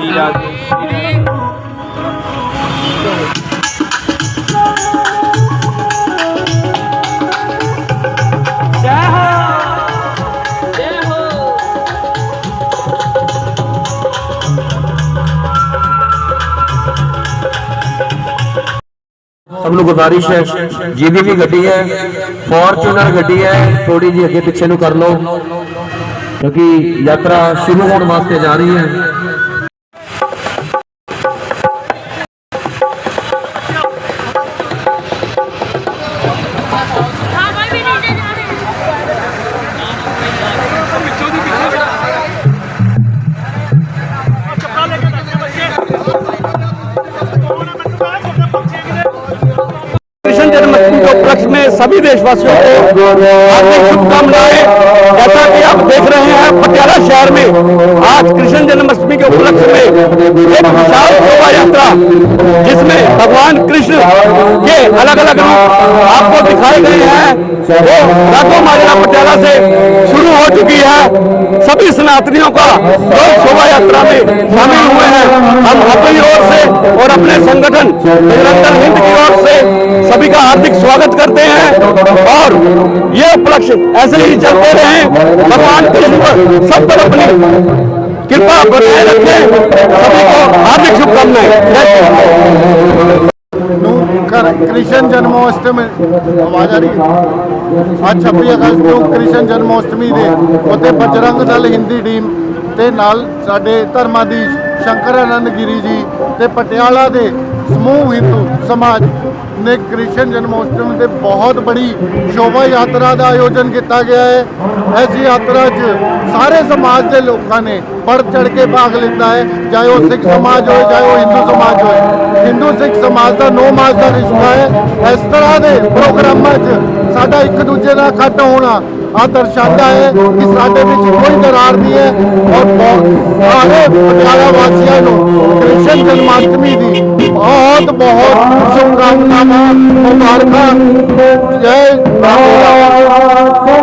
ਕੀ ਲਾ ਕੇ ਸਭ ਨੂੰ ਗੁਜ਼ਾਰਿਸ਼ ਹੈ। ਜਿਹਦੀ ਵੀ ਗੱਡੀ ਹੈ, ਫੋਰਚੂਨਰ ਗੱਡੀ ਹੈ ਥੋੜੀ ਜੀ ਅੱਗੇ ਪਿੱਛੇ ਨੂੰ ਕਰ ਲਓ। ਕਿਉਂਕਿ ਯਾਤਰਾ ਸ਼ੁਰੂ ਹੋਣ ਵਾਸਤੇ ਜਾ ਰਹੀ ਹੈ। में सभी देशवासियों को हार्दिक शुभकामनाएँ। जैसा कि आप देख रहे हैं, पटियाला शहर में आज कृष्ण जन्माष्टमी के उपलक्ष्य में एक विशाल शोभा यात्रा, जिसमें भगवान कृष्ण के अलग अलग रूप आपको दिखाए गए हैं। वो राघव माजरा पटियाला से शुरू हो चुकी है। सभी सनातनियों का लोग शोभा यात्रा में शामिल हुए हैं। हम अपनी ओर से और अपने संगठन निरंतर हिंद की ओर से सभी का हार्दिक स्वागत उपलक्ष्य ऐसे ही चलते रहे भगवान कृष्ण पर सब पर अपनी कृपा बनाए रखें सभी को हार्दिक शुभकामनाएं जय श्री राम। ਨੂੰ ਕਰ- ਕ੍ਰਿਸ਼ਨ ਜਨਮੋਸ਼ਟਮੀ ਆਵਾਜ਼ ਆ ਰਹੀ ਹੈ ਅੱਜ 26 ਅਗਸਤ ਨੂੰ ਕ੍ਰਿਸ਼ਨ ਜਨਮੋਸ਼ਟਮੀ ਦੇ ਉੱਤੇ ਬਜਰੰਗ ਦਲ ਹਿੰਦੀ ਟੀਮ ਤੇ ਨਾਲ ਸਾਡੇ ਧਰਮਾਧੀਸ਼ ਸ਼ੰਕਰ ਆਨੰਦ ਗਿਰੀ ਜੀ ਤੇ ਪਟਿਆਲਾ ਦੇ ਸਮੂਹ ਹਿੰਦੂ ਸਮਾਜ ਨੇ ਕ੍ਰਿਸ਼ਨ ਜਨਮੋਸ਼ਟਮੀ ਦੇ ਬਹੁਤ ਬੜੀ ਸ਼ੋਭਾ ਯਾਤਰਾ ਦਾ ਆਯੋਜਨ ਕੀਤਾ ਗਿਆ ਹੈ। ਇਸ ਯਾਤਰਾ 'ਚ ਸਾਰੇ ਸਮਾਜ ਦੇ ਲੋਕਾਂ ਨੇ ਵੱਧ ਚੜ ਕੇ ਭਾਗ ਲਿੱਤਾ ਹੈ। ਚਾਹੇ ਉਹ ਸਿੱਖ ਸਮਾਜ ਹੋਵੇ ਚਾਹੇ ਉਹ ਹਿੰਦੂ ਸਮਾਜ ਹੋਵੇ ਹਿੰਦੂ ਸਿੱਖ ਸਮਾਜ ਦਾ ਨੋ ਮਾਸ ਦਾ ਰਿਸ਼ਤਾ ਹੈ। ਇਸ ਤਰ੍ਹਾਂ ਦੇ ਪ੍ਰੋਗਰਾਮਾਂ 'ਚ ਸਾਡਾ ਇੱਕ ਦੂਜੇ ਨਾਲ ਇਕੱਠ ਹੋਣਾ ਆ ਦਰਸਾਉਂਦਾ ਹੈ ਕਿ ਸਾਡੇ ਵਿੱਚ ਕੋਈ ਦਰਾਰ ਨਹੀਂ ਹੈ। ਔਰ ਬਹੁਤ ਸਾਰੇ ਪਟਿਆਲਾ ਵਾਸੀਆਂ ਨੂੰ ਕ੍ਰਿਸ਼ਨ ਜਨਮਾਸ਼ਟਮੀ ਦੀ ਬਹੁਤ ਬਹੁਤ ਸ਼ੁਭਕਾਮਨਾਵਾਂ ਮੁਬਾਰਕਾਂ ਜੈ ਰਾਮ